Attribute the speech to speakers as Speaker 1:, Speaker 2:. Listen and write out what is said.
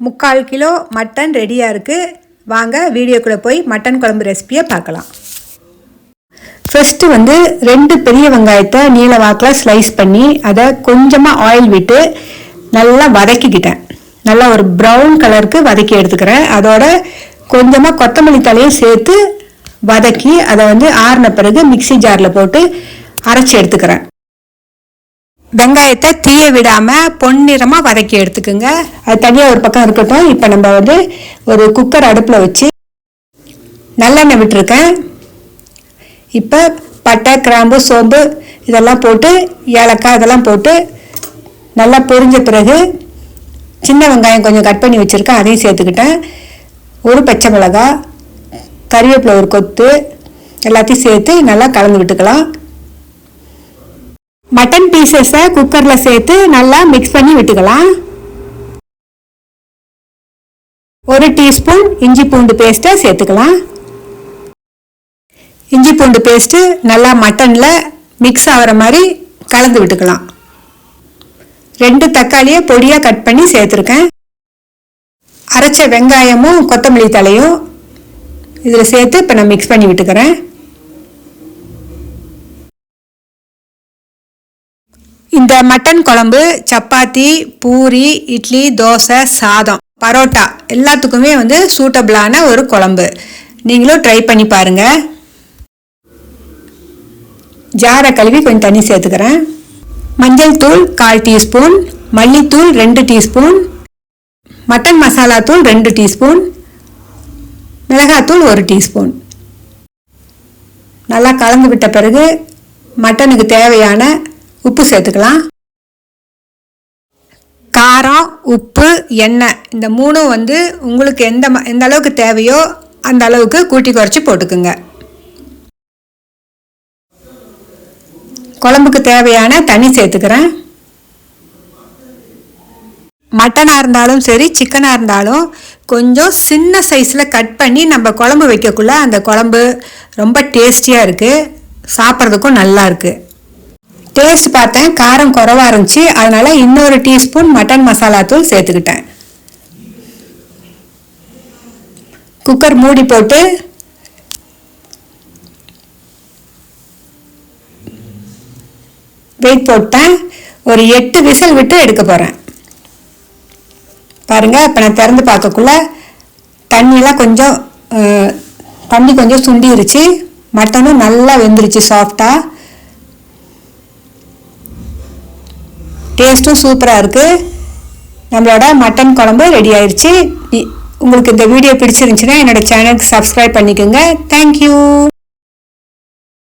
Speaker 1: முக்கால் kilo mutton ரெடியாக இருக்குது வாங்க வீடியோக்குள்ளே போய் மட்டன் குழம்பு ரெசிபியை பார்க்கலாம். ஃபஸ்ட்டு வந்து ரெண்டு பெரிய வெங்காயத்தை நீல வாக்கில் ஸ்லைஸ் பண்ணி அதை கொஞ்சமாக ஆயில் விட்டு நல்லா வதக்கிக்கிட்டேன். நல்லா ஒரு ப்ரௌன் கலருக்கு வதக்கி எடுத்துக்கிறேன். அதோட கொஞ்சமாக கொத்தமல்லி தலையும் சேர்த்து வதக்கி அதை வந்து ஆறின பிறகு மிக்சி ஜாரில் போட்டு அரைச்சி எடுத்துக்கிறேன். வெங்காயத்தை தீய விடாமல் பொன்னிறமாக வதக்கி எடுத்துக்கோங்க. அது தனியாக ஒரு பக்கம் இருக்கட்டும். இப்போ நம்ம வந்து ஒரு குக்கர் அடுப்பில் வச்சு நல்லெண்ணெய் விட்டுருக்கேன். இப்போ பட்டை கிராம்பு சோம்பு இதெல்லாம் போட்டு ஏலக்காய் இதெல்லாம் போட்டு நல்லா பொரிஞ்ச பிறகு சின்ன வெங்காயம் கொஞ்சம் கட் பண்ணி வச்சுருக்கேன். அதையும் சேர்த்துக்கிட்டேன். ஒரு பச்சை மிளகா கறிவேப்பிலை ஒரு கொத்து எல்லாத்தையும் சேர்த்து நல்லா கலந்து விட்டுக்கலாம். மட்டன் பீசஸை குக்கரில் சேர்த்து நல்லா மிக்ஸ் பண்ணி விட்டுக்கலாம். ஒரு டீஸ்பூன் இஞ்சி பூண்டு பேஸ்ட்டை சேர்த்துக்கலாம். இஞ்சி பூண்டு பேஸ்ட்டு நல்லா மட்டனில் மிக்ஸ் ஆகிற மாதிரி கலந்து விட்டுக்கலாம். ரெண்டு தக்காளியை பொடியாக கட் பண்ணி சேர்த்துருக்கேன். அரைச்ச வெங்காயமும் கொத்தமல்லி தலையும் இதில் சேர்த்து இப்போ நான் மிக்ஸ் பண்ணி விட்டுக்கிறேன். இந்த மட்டன் குழம்பு சப்பாத்தி பூரி இட்லி தோசை சாதம் பரோட்டா எல்லாத்துக்குமே வந்து சூட்டபிளான ஒரு குழம்பு. நீங்களும் ட்ரை பண்ணி பாருங்கள் ஜாரை கழுவி கொஞ்சம் தண்ணி சேர்த்துக்கிறேன். மஞ்சள் தூள் கால் டீஸ்பூன் மல்லித்தூள் ரெண்டு டீஸ்பூன் மட்டன் மசாலா தூள் ரெண்டு டீஸ்பூன் மிளகாத்தூள் ஒரு டீஸ்பூன். நல்லா கலந்து விட்ட பிறகு மட்டனுக்கு தேவையான உப்பு சேர்த்துக்கலாம். காரம் உப்பு எண்ணெய். இந்த மூணும் வந்து உங்களுக்கு எந்த எந்த அளவுக்கு தேவையோ அந்த அளவுக்கு கூட்டி குறைச்சி போட்டுக்குங்க. குழம்புக்கு தேவையான தண்ணி சேர்த்துக்கிறேன். மட்டனாக இருந்தாலும் சரி சிக்கனாக இருந்தாலும் கொஞ்சம் சின்ன சைஸில் கட் பண்ணி நம்ம குழம்பு வைக்கக்குள்ள அந்த குழம்பு ரொம்ப டேஸ்டியாக இருக்குது சாப்பிட்றதுக்கும் நல்லா இருக்குது டேஸ்ட் பார்த்தேன். காரம் குறவாக இருந்துச்சு. அதனால் இன்னொரு டீஸ்பூன் மட்டன் மசாலா தூள் சேர்த்துக்கிட்டேன். குக்கர் மூடி போட்டு வெயிட் போட்டேன். ஒரு எட்டு விசில் விட்டு எடுக்க போகிறேன் பாருங்கள் இப்போ நான் திறந்து பார்க்கக்குள்ள தண்ணியெலாம் கொஞ்சம் தண்ணி கொஞ்சம் சுண்டிருச்சு. மட்டனும் நல்லா வெந்துருச்சு சாஃப்டாக டேஸ்ட்டும் சூப்பராக இருக்குது நம்மளோட மட்டன் குழம்பு ரெடி ஆயிடுச்சு உங்களுக்கு இந்த வீடியோ பிடிச்சிருந்துச்சுன்னா என்னோடய சேனலுக்கு சப்ஸ்கிரைப் பண்ணிக்கோங்க. தேங்க்யூ